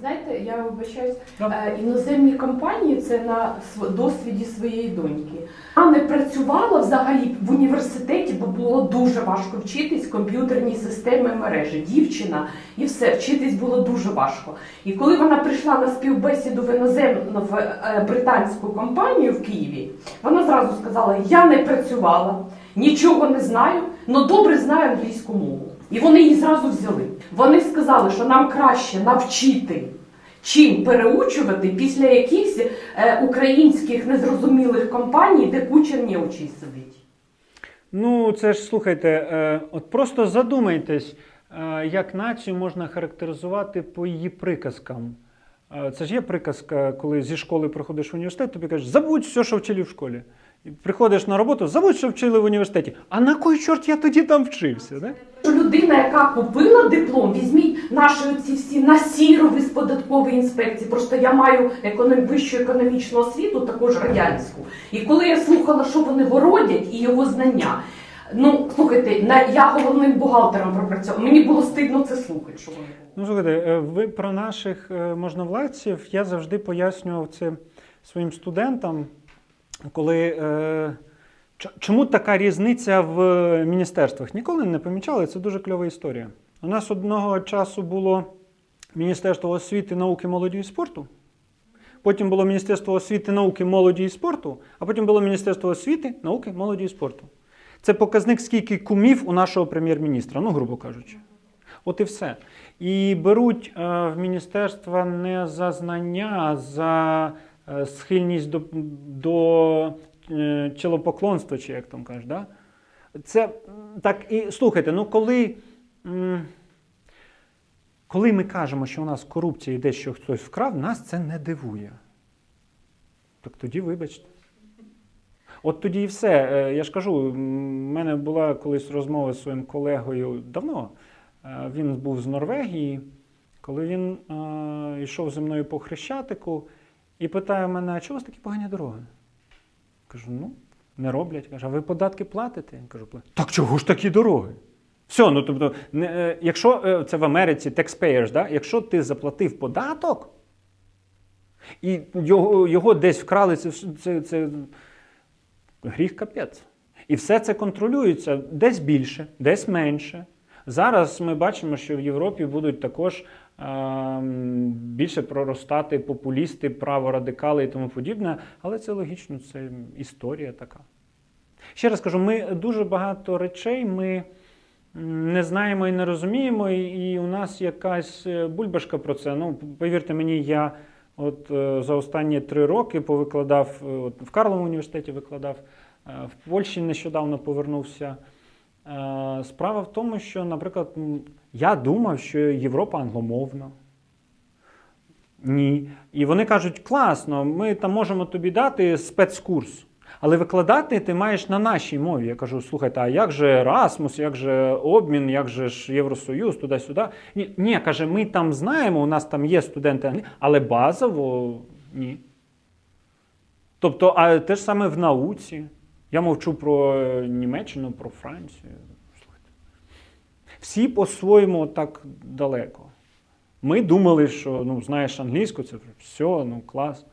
Знаєте, я вибачаюсь, е, іноземні компанії це на досвіді своєї доньки. Вона не працювала взагалі в університеті, бо було дуже важко вчитись комп'ютерні системи мережі. Дівчина і все, вчитись було дуже важко. І коли вона прийшла на співбесіду в іноземну в е, британську компанію в Києві, вона зразу сказала: Я не працювала, нічого не знаю, але добре знаю англійську мову. І вони її зразу взяли. Вони сказали, що нам краще навчити, чим переучувати після якихось е, українських незрозумілих компаній, де куча неучій сидить. Ну, це ж слухайте, е, от просто задумайтесь, е, як націю можна характеризувати по її приказкам. Е, Це ж є приказка, коли зі школи приходиш в університет, тобі кажуть, забудь все, що вчили в школі. І приходиш на роботу, забудь, що вчили в університеті. А на кой чорт я тоді там вчився? Да? Людина, яка купила диплом, візьміть наші оці всі насірови з податкової інспекції. Просто я маю економ... вищу економічну освіту, також радянську. І коли я слухала, що вони городять, і його знання. Ну, слухайте, я головним бухгалтером пропрацювала. Мені було стидно це слухати, що вони. Ну, слухайте, е, ви про наших е, можновладців я завжди пояснював це своїм студентам, коли. Е, чому така різниця в міністерствах? Ніколи не помічали, це дуже кльова історія. У нас одного часу було Міністерство освіти, науки, молоді і спорту. Потім було Міністерство освіти, науки, молоді і спорту, а потім було Міністерство освіти, науки, молоді і спорту. Це показник, скільки кумів у нашого прем'єр-міністра, ну, грубо кажучи. От і все. І беруть е, в міністерства не за знання, а за е, схильність до, до е, чи як там кажуть. Да? Це так і слухайте, ну коли, коли ми кажемо, що у нас корупція йде, що хтось вкрав, нас це не дивує. Так тоді вибачте. От тоді і все. Е, Я ж кажу, в мене була колись розмова з своїм колегою давно. Е, Він був з Норвегії, коли він йшов зі мною по Хрещатику і питає мене, а чого у вас такі погані дороги? Кажу, ну, не роблять. Каже, а ви податки платите? Я кажу. Так чого ж такі дороги? Все, ну тобто, не, е, якщо е, це в Америці taxpayers, да? якщо ти заплатив податок, і його, його десь вкрали, це, це, це гріх капець. І все це контролюється десь більше, десь менше. Зараз ми бачимо, що в Європі будуть також ем, більше проростати популісти, праворадикали і тому подібне, але це логічно, це історія така. Ще раз кажу, ми дуже багато речей ми не знаємо і не розуміємо, і, у нас якась е, бульбашка про це. Ну, повірте мені, я от е, за останні три роки повикладав, е, от, в Карловому університеті викладав, в Польщі нещодавно повернувся. Е, Справа в тому, що, наприклад, я думав, що Європа англомовна. Ні. І вони кажуть, класно, ми там можемо тобі дати спецкурс. Але викладати ти маєш на нашій мові. Я кажу, слухайте, а як же Erasmus, як же обмін, як же ж Євросоюз, туди-сюди. Ні, ні, каже, ми там знаємо, у нас там є студенти, але базово ні. Тобто, а те ж саме в науці. Я мовчу про е, Німеччину, про Францію. Слухайте. Всі по-своєму так далеко. Ми думали, що ну, знаєш англійську, це все, ну клас.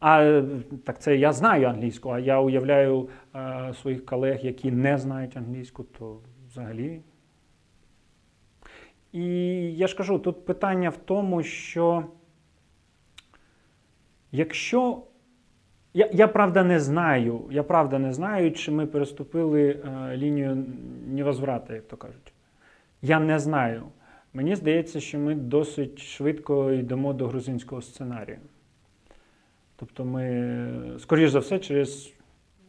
А е, так це я знаю англійську, а я уявляю е, своїх колег, які не знають англійську, то взагалі. І я ж кажу, тут питання в тому, що якщо. Я, я правда не знаю, я правда не знаю, чи ми переступили е, лінію невозврата, як то кажуть. Я не знаю. Мені здається, що ми досить швидко йдемо до грузинського сценарію. Тобто ми, скоріш за все, через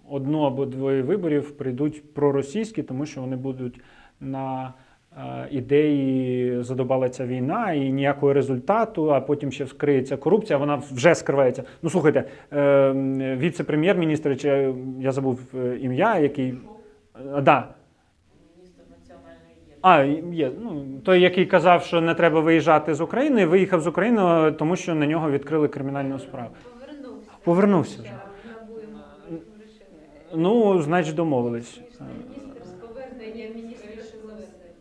одну або двоє виборів прийдуть проросійські, тому що вони будуть на ідеї задобала ця війна і ніякого результату, а потім ще вскриється корупція, вона вже скривається. Ну слухайте, е, віце-прем'єр-міністр, чи я забув е, ім'я, який. Е, да, а, є. Ну, той, який казав, що не треба виїжджати з України, виїхав з України, тому що на нього відкрили кримінальну справу. Повернувся. Повернувся вже. Ну, значить, домовились.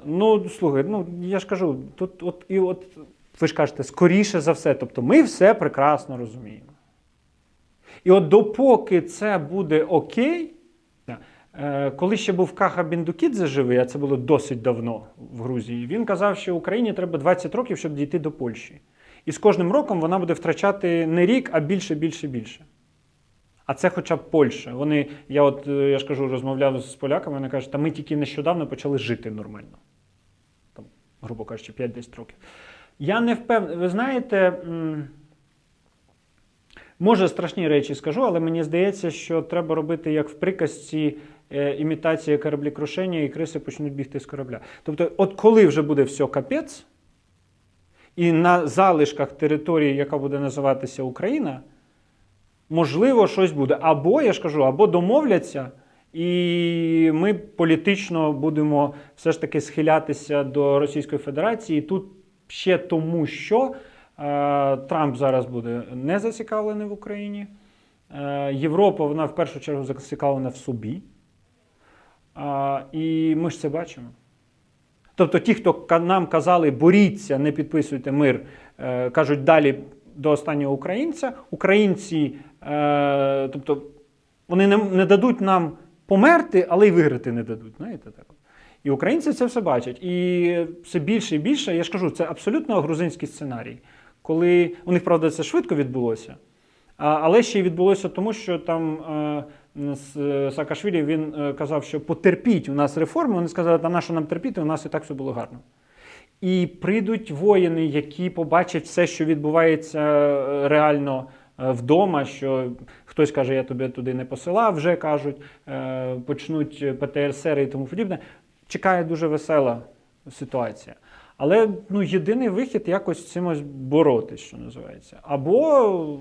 Ну, слухай, ну я ж кажу, тут от і от ви ж кажете, скоріше за все. Тобто ми все прекрасно розуміємо. І от допоки це буде окей, е, коли ще був Каха Біндукідзе живий, а це було досить давно в Грузії, він казав, що Україні треба 20 років, щоб дійти до Польщі. І з кожним роком вона буде втрачати не рік, а більше, більше, більше. А це хоча б Польща. Вони, я от е, я ж кажу, розмовляв з поляками, вони кажуть, та ми тільки нещодавно почали жити нормально. Грубо кажучи, 5-10 років. Я не впевнений. Ви знаєте, може страшні речі скажу, але мені здається, що треба робити як в приказці е, імітація кораблекрушення, і криси почнуть бігти з корабля. Тобто, от коли вже буде все капець, і на залишках території, яка буде називатися Україна, можливо, щось буде. Або, я ж кажу, або домовляться, і ми політично будемо все ж таки схилятися до Російської Федерації. Тут ще тому, що е, Трамп зараз буде не зацікавлений в Україні. Е, Європа, вона в першу чергу зацікавлена в собі. А, і ми ж це бачимо. Тобто, ті, хто нам казали, боріться, не підписуйте мир, е, кажуть далі до останнього українця. Українці, е, тобто, вони не дадуть нам померти, але й виграти не дадуть. Знаєте так? І українці це все бачать. І все більше і більше, я ж кажу, це абсолютно грузинський сценарій. Коли у них, правда, це швидко відбулося, але ще й відбулося тому, що там е, е, Саакашвілі він е, казав, що потерпіть у нас реформи. Вони сказали, та на що нам терпіти, у нас і так все було гарно. І прийдуть воїни, які побачать все, що відбувається реально вдома. Що хтось каже, я тебе туди не посилав, вже кажуть, е, почнуть ПТРСР і тому подібне. Чекає дуже весела ситуація. Але ну, єдиний вихід якось з цимось боротись, що називається. Або